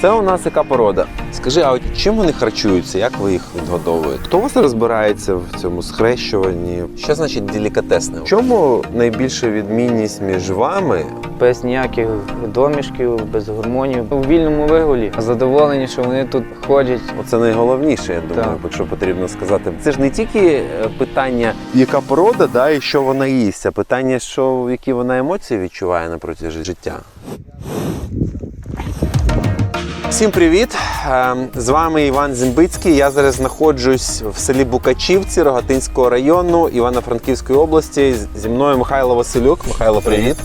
Це у нас яка порода. Скажи, а от чим вони харчуються? Як ви їх відгодовуєте? Хто у вас розбирається в цьому схрещуванні? Що значить делікатесне? В чому найбільша відмінність між вами? Без ніяких домішків, без гормонів. У вільному вигулі задоволені, що вони тут ходять. Оце найголовніше, я думаю, Так. якщо потрібно сказати. Це ж не тільки е, питання, яка порода, да, і що вона їсть, а питання, що які вона емоції відчуває на протязі життя. Всім привіт! Е, З вами Іван Зімбицький. Я зараз знаходжусь в селі Букачівці Рогатинського району Івано-Франківської області. Зі мною Михайло Василюк. Михайло, привіт.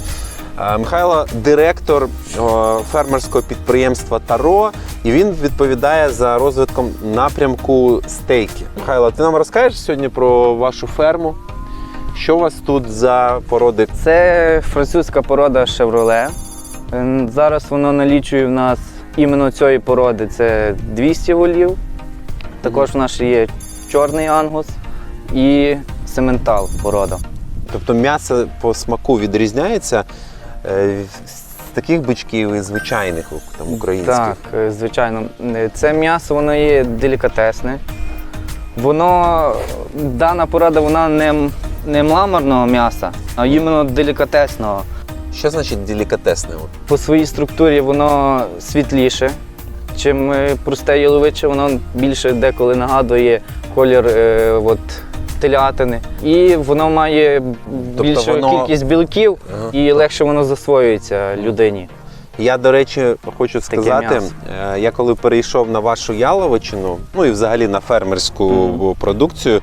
Е, Михайло директор фермерського підприємства Таро, і він відповідає за розвитком напрямку стейки. Михайло, ти нам розкажеш сьогодні про вашу ферму? Що у вас тут за породи? Це французька порода Chevrolet. Ем, Зараз воно налічує в нас іменно цієї породи це 200 голів. Також в нас є чорний ангус і сементал порода. Тобто м'ясо по смаку відрізняється е, з таких бичків і звичайних там, українських. Так, е, звичайно. Е, Це м'ясо воно є делікатесне. Воно, дана порода, вона не, м- не мраморного м'яса, а іменно делікатесного. Що значить делікатесне? По своїй структурі воно світліше. Чим е, просте яловиче, воно більше деколи нагадує колір е, от, телятини. І воно має більшу воно- кількість білків Ага. і легше воно засвоюється людині. Я, до речі, хочу сказати, е, я коли перейшов на вашу яловичину, ну і взагалі на фермерську продукцію,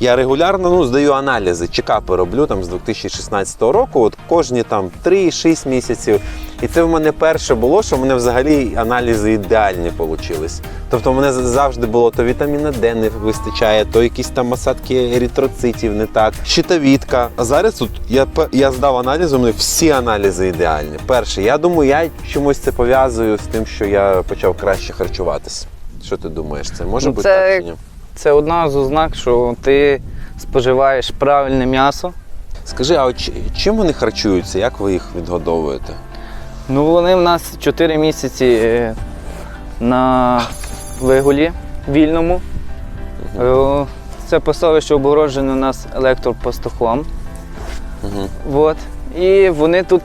я регулярно ну, здаю аналізи, чекапи роблю там з 2016 року, от кожні там 3-6 місяців. І це в мене перше було, що в мене взагалі аналізи ідеальні вийшли. Тобто в мене завжди було то вітаміна Д не вистачає, то якісь там осадки еритроцитів не так, щитовідка. А зараз тут я, я здав аналізи, у мене всі аналізи ідеальні. Перше, я думаю, я чомусь це пов'язую з тим, що я почав краще харчуватися. Що ти думаєш, це може Ну, бути це- так чи ні? Це одна з ознак, що ти споживаєш правильне м'ясо. Скажи, а от чим вони харчуються? Як ви їх відгодовуєте? Ну, вони в нас 4 місяці е, на вигулі вільному. Е, Це пасовище обгороджено у нас електропастухом. Угу. От. І вони тут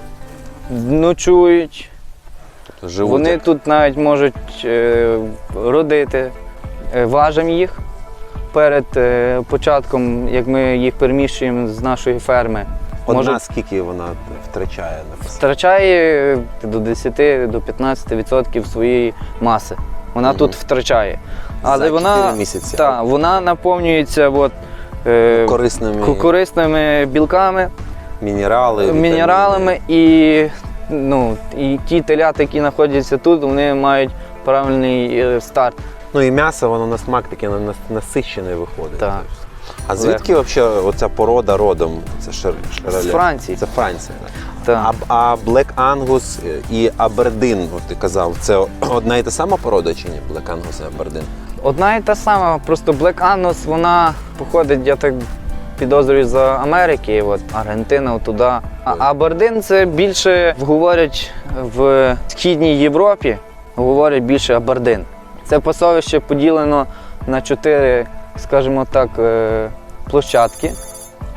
ночують, живуть. вони як- тут навіть можуть е, родити. Важимо їх перед початком, як ми їх переміщуємо з нашої ферми. Одна Може, скільки вона втрачає на втрачає до 10-15% своєї маси. Вона Мгм. тут втрачає. Але За вона, місяці. та, вона наповнюється от, е, корисними корисними білками, мінерали, мінералами і, ну, і ті телята, які знаходяться тут, вони мають правильний е, старт. Ну і м'ясо, воно на смак таке на- на- насичене виходить. Так. А звідки взагалі оця порода родом? Це шер? З Франції. Це Франція. так. Так. А, а Black Angus і Абердин, от ти казав, це одна і та сама порода чи ні? Black Angus і Абердин? Одна і та сама, просто Black Angus, вона походить, я так підозрюю, з Америки, от, Аргентина туди. А Абердин це більше говорять в Східній Європі, говорять більше Абердин. Це пасовище поділено на чотири, скажімо так, е, площадки.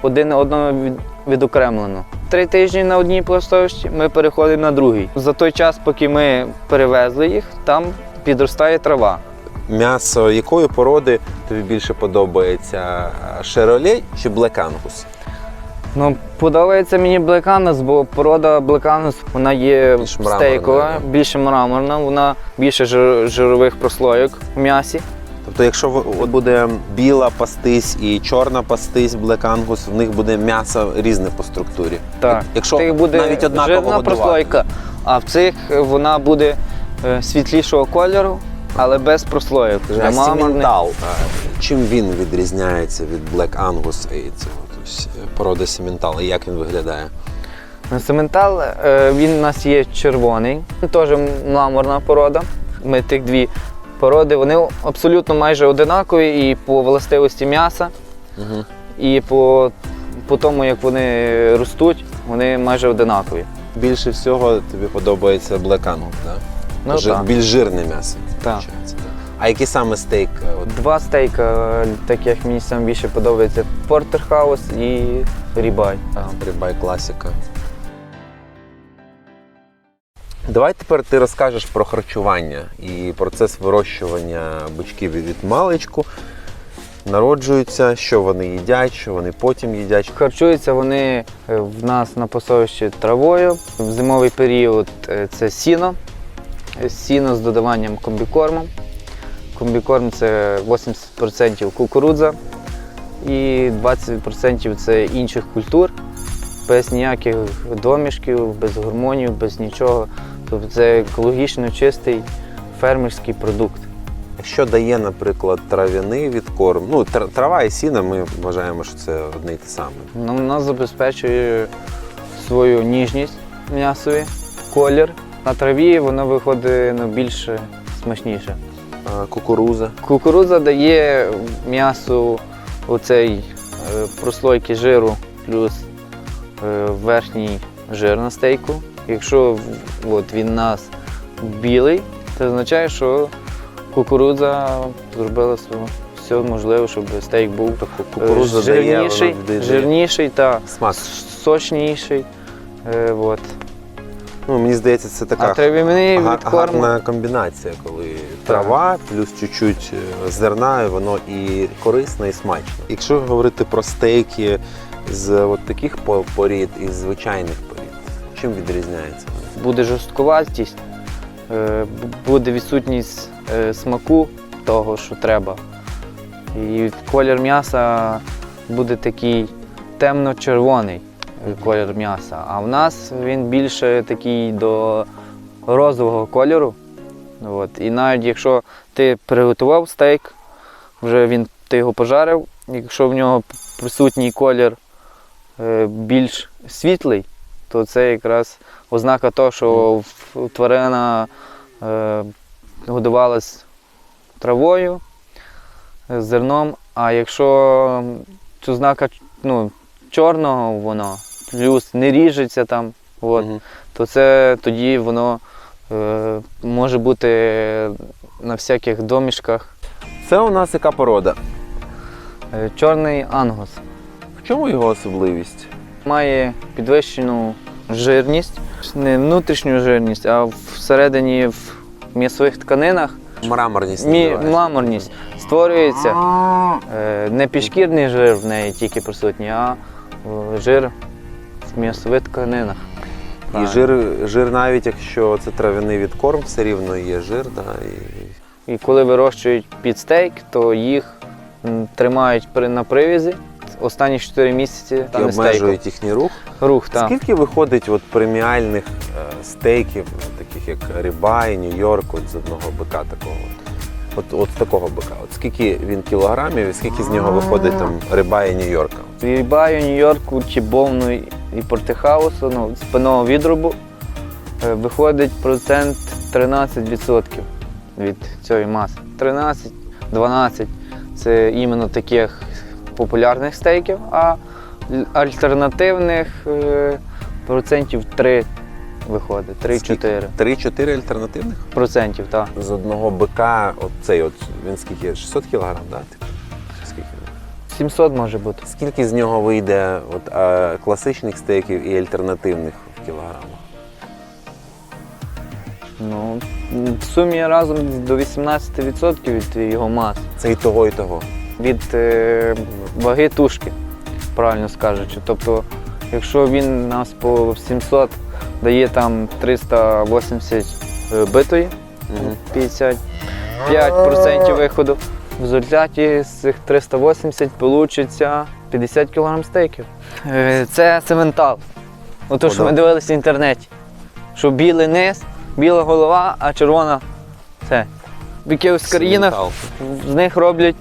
Один одного від, відокремлено. Три тижні на одній пластовищі ми переходимо на другий. За той час, поки ми перевезли їх, там підростає трава. М'ясо якої породи тобі більше подобається? Шероле чи Angus? Ну, подобається мені Angus, бо порода Angus, вона є Більш стейкова, більше мраморна, вона більше жир- жирових прослойок в м'ясі. Тобто, якщо от буде біла пастись і чорна пастись Black Angus, в них буде м'ясо різне по структурі. Так. Якщо В тих буде навіть однаково годувати. прослойка, а в цих е, вона буде е, світлішого кольору, але без прослойок. А сіментал, чим він відрізняється від Black Angus і цього тобто, породи сіментал, і як він виглядає? Сементал, е, він у нас є червоний, теж мраморна порода. Ми тих дві породи, вони абсолютно майже одинакові і по властивості м'яса, Угу. і по, по тому, як вони ростуть, вони майже одинакові. Більше всього тобі подобається Black Angus, так? Ну, Жир- так. більш жирне м'ясо. Так. так. А який саме стейк? е, Два стейка, е, так як мені саме більше подобається. Портерхаус і рібай. Рибай класика. Давай тепер ти розкажеш про харчування і процес вирощування бичків від маличку. Народжуються, що вони їдять, що вони потім їдять. Харчуються вони е, в нас на пасовищі травою. В зимовий період е, це сіно. Сіно з додаванням комбікорму. Комбікорм це 80% кукурудза і 20% це інших культур, без ніяких домішків, без гормонів, без нічого. Тобто це екологічно чистий фермерський продукт. Що дає, наприклад, трав'яний відкорм? Ну, трава і сіна, ми вважаємо, що це одне й те саме. Ну, Вона забезпечує свою ніжність м'ясові, колір. На траві воно виходить ну, більш смачніше. А, кукуруза. Кукурудза дає м'ясу оцей е, прослойки жиру плюс е, верхній жир на стейку. Якщо от, він нас білий, це означає, що кукурудза зробила все- можливе, щоб стейк був Тобто е, кукуруза дає, жирніший, дає жирніший та смак. сочніший. Е, от. Ну, мені здається, це така га- гарна комбінація, коли трава плюс чуть-чуть е, зерна, і воно і корисно, і смачно. Якщо говорити про стейки з от таких порід і з звичайних чим відрізняється? буде жорсткуватість, е, буде відсутність е, смаку того, що треба. І колір м'яса буде такий темно-червоний е, колір м'яса. А в нас він більше такий до розового кольору. От. І навіть якщо ти приготував стейк, вже він, ти його пожарив, якщо в нього присутній колір більш світлий, то це якраз ознака того, що тварина е, годувалась травою, е, зерном. А якщо ця ознака ну, чорного воно, плюс не ріжеться там, от, Мгм. то це тоді воно е, може бути на всяких домішках. Це у нас яка порода? Е, Чорний ангус В чому його особливість? Має підвищену жирність, не внутрішню жирність, а всередині в м'ясових тканинах Мраморність. мі- мраморність створюється е, не підшкірний жир в неї тільки присутній, а е, жир в м'ясових тканинах. І жир, жир, навіть якщо це трав'яний відкорм, все рівно є жир. Да, і... І коли вирощують під стейк, то їх тримають на привізі останні 4 місяці і там не обмежують їхній рух. Рух, так. Скільки виходить от преміальних е, стейків, таких як Рибай, Нью-Йорк, от з одного бика такого? От, от з такого бика. От скільки він кілограмів і скільки з нього виходить там Рибай Нью-Йорка? Рібаю Нью-Йорку, Чібовну і Портихаусу, ну, спинного відрубу, е, виходить процент 13% від цієї маси. 13-12 це іменно таких популярних стейків, а альтернативних е, процентів 3 виходить. 3-4 3-4 альтернативних? процентів, так. З одного бика, от цей от, він скільки? 600 кілограм, да? типу? Скільки? 700 може бути. Скільки з нього вийде от, е, класичних стейків і альтернативних в кілограмах? Ну, в сумі разом до 18% від його маси. Це і того, і того. від е, ваги тушки, правильно скажучи. Тобто, якщо він нас по 700 дає там 380 е, битої, Мгм. 55% виходу. В результаті з цих 380 вийде 50 кг стейків. Е, Це цементал. Ото, що ми дивилися в інтернеті. Що білий низ, біла голова, а червона це. В якихось країнах з них роблять,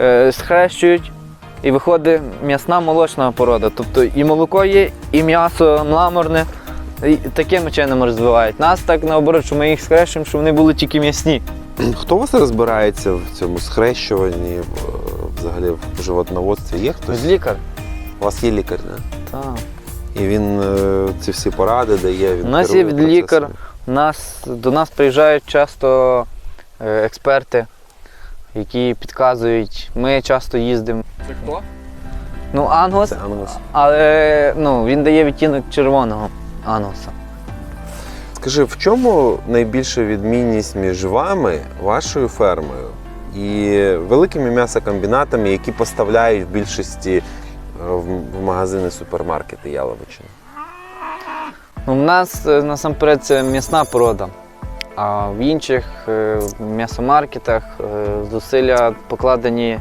е, схрещують і виходить м'ясна молочна порода. Тобто і молоко є, і м'ясо мламорне. І таким чином розвивають. Нас так наоборот, що ми їх схрещуємо, щоб вони були тільки м'ясні. Хто у вас розбирається в цьому схрещуванні, взагалі в животноводстві? Є хтось? Лікар. У вас є лікар, не? Так. І він е, ці всі поради дає. Він У нас є процесами. лікар Нас, до нас приїжджають часто е, експерти, які підказують. Ми часто їздимо. Це хто? Ну, ангус, Це ангус. але ну, він дає відтінок червоного ангуса. Скажи, в чому найбільша відмінність між вами, вашою фермою і великими м'ясокомбінатами, які поставляють в більшості е, в магазини супермаркети Яловичини? Ну, У нас е, насамперед це м'ясна порода, а в інших е, м'ясомаркетах е, зусилля покладені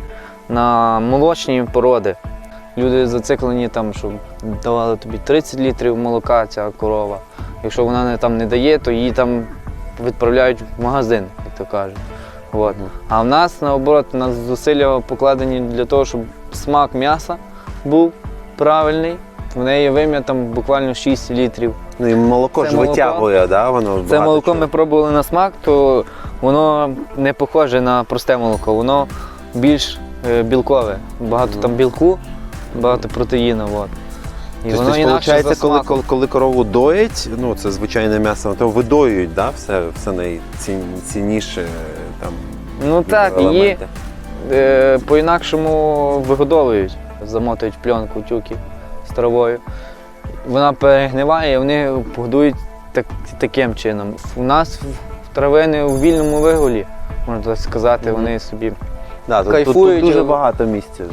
на молочні породи. Люди зациклені там, щоб давали тобі 30 літрів молока ця корова. Якщо вона не, там не дає, то її там відправляють в магазин, як то кажуть. От. А в нас наоборот, у нас зусилля покладені для того, щоб смак м'яса був правильний. В неї вим'я там буквально 6 літрів. Ну і молоко Це ж молоко. витягує, да? воно Це молоко чого. ми пробували на смак, то воно не похоже на просте молоко, воно більш е, білкове. Багато там білку, багато протеїну. От. І Тобто, воно інакше виходить, коли, коли, коли корову доять, ну це звичайне м'ясо, то видоюють, да? все, все найцінніше там. Ну так, її е, по-інакшому вигодовують, замотують пленку тюки з травою. Вона перегниває, і вони годують так, таким чином. У нас в- травини у вільному вигулі, можна так сказати, Мгм. вони собі Да, тут, тут, кайфують, тут дуже багато місця.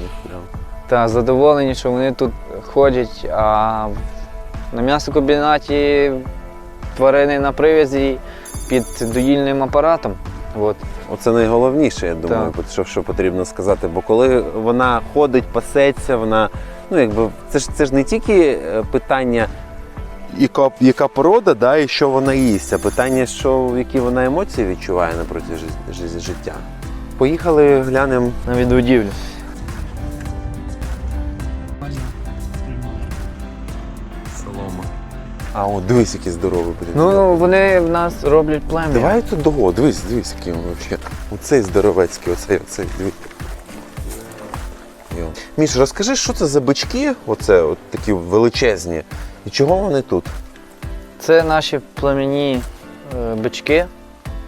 та задоволені, що вони тут ходять, а на м'ясокомбінаті тварини на привязі під доїльним апаратом. От. Оце найголовніше, я думаю, що, що потрібно сказати. Бо коли вона ходить, пасеться, вона. Ну, якби це ж це ж не тільки е, питання, яка, яка порода, да, і що вона їсть, а питання, що, які вона емоції відчуває на протязі життя. Поїхали, глянемо. На відгодівлю. Солома. А о, дивись, який здоровий, блін. Ну, вони в нас роблять плем'я. Давай тут дого, дивись, дивись, який він взагалі. Оцей здоровецький, оцей, оцей, дивись. Міш, розкажи, що це за бички, оце, от такі величезні, і чого вони тут? Це наші племінні е, бички.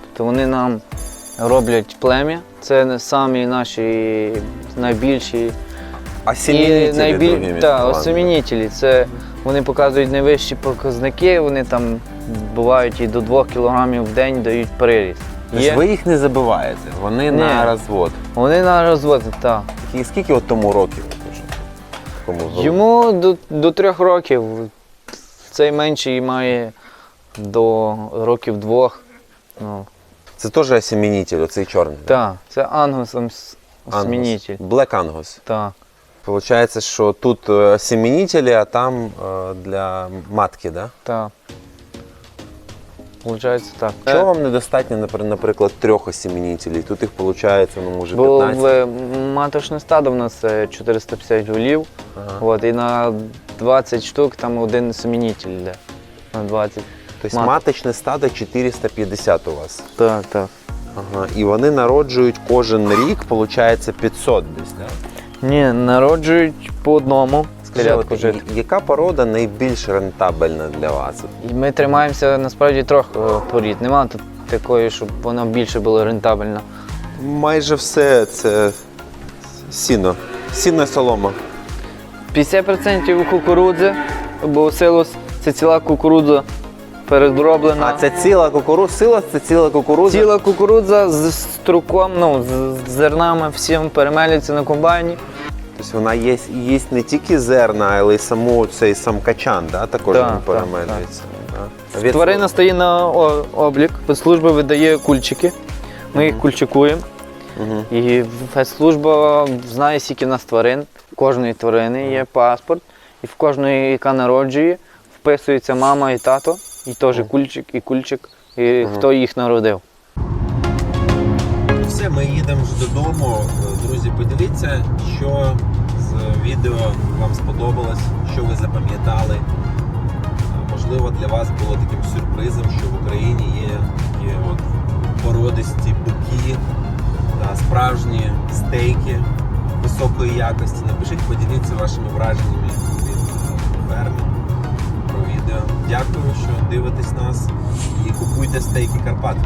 Тобто вони нам роблять плем'я. Це самі наші найбільші Осемінітелі, найбіль... другими та, словами. осемінітелі. Це вони показують найвищі показники, вони там бувають і до 2 кг в день дають приріст. Тобто ви їх не забиваєте, вони Ні. на розвод. Вони на розвод, так. І скільки от тому років? Такому? Йому до, до трьох років. Цей менший має до років двох. Ну, Це теж осемінітель, оцей чорний. да? так, це ангус Ангус. осмінітель. Black Angus. Так. Получається, що тут е, а там е, для матки, да? Так. Получається так. Чого вам недостатньо, наприклад, трьох осемінітелів? Тут їх виходить, ну, може, Бо 15. в маточне стадо в нас е, 450 голів, Ага. от, і на 20 штук там один семінітель йде. На 20. Тобто мат- маточне стадо 450 у вас. Так, так. Ага. І вони народжують кожен рік, виходить, 500 десь, так? Ні, народжують по одному. Телятку жити. яка порода найбільш рентабельна для вас? І Ми тримаємося насправді трьох е, порід. Нема тут такої, щоб вона більше була рентабельна. Майже все це сіно. Сіно і солома. 50% кукурудзи, бо силос це ціла кукурудза передроблена. А це ціла кукурудза, сила це ціла кукурудза. Ціла кукурудза з струком, ну, з з зернами всім перемелюється на комбайні. Тобто вона є, їсть не тільки зерна, але й саму цей сам качан, да? також Так, він перемелюється. Да? Від- Тварина стає на облік, служба видає кульчики. Ми їх кульчикуємо. Мгм. І служба знає, скільки в нас тварин. У кожної тварини є паспорт, і в кожної, яка народжує, вписується мама і тато, і теж кульчик, і кульчик, і хто їх народив. Все, ми їдемо вже додому. Друзі, поділіться, що з відео вам сподобалось, що ви запам'ятали. Можливо, для вас було таким сюрпризом, що в Україні є такі от породисті буки та справжні стейки високої якості. Напишіть, поділіться вашими враженнями від ферми про відео. Дякую, що дивитесь нас і. Пробуйте стейки Карпат.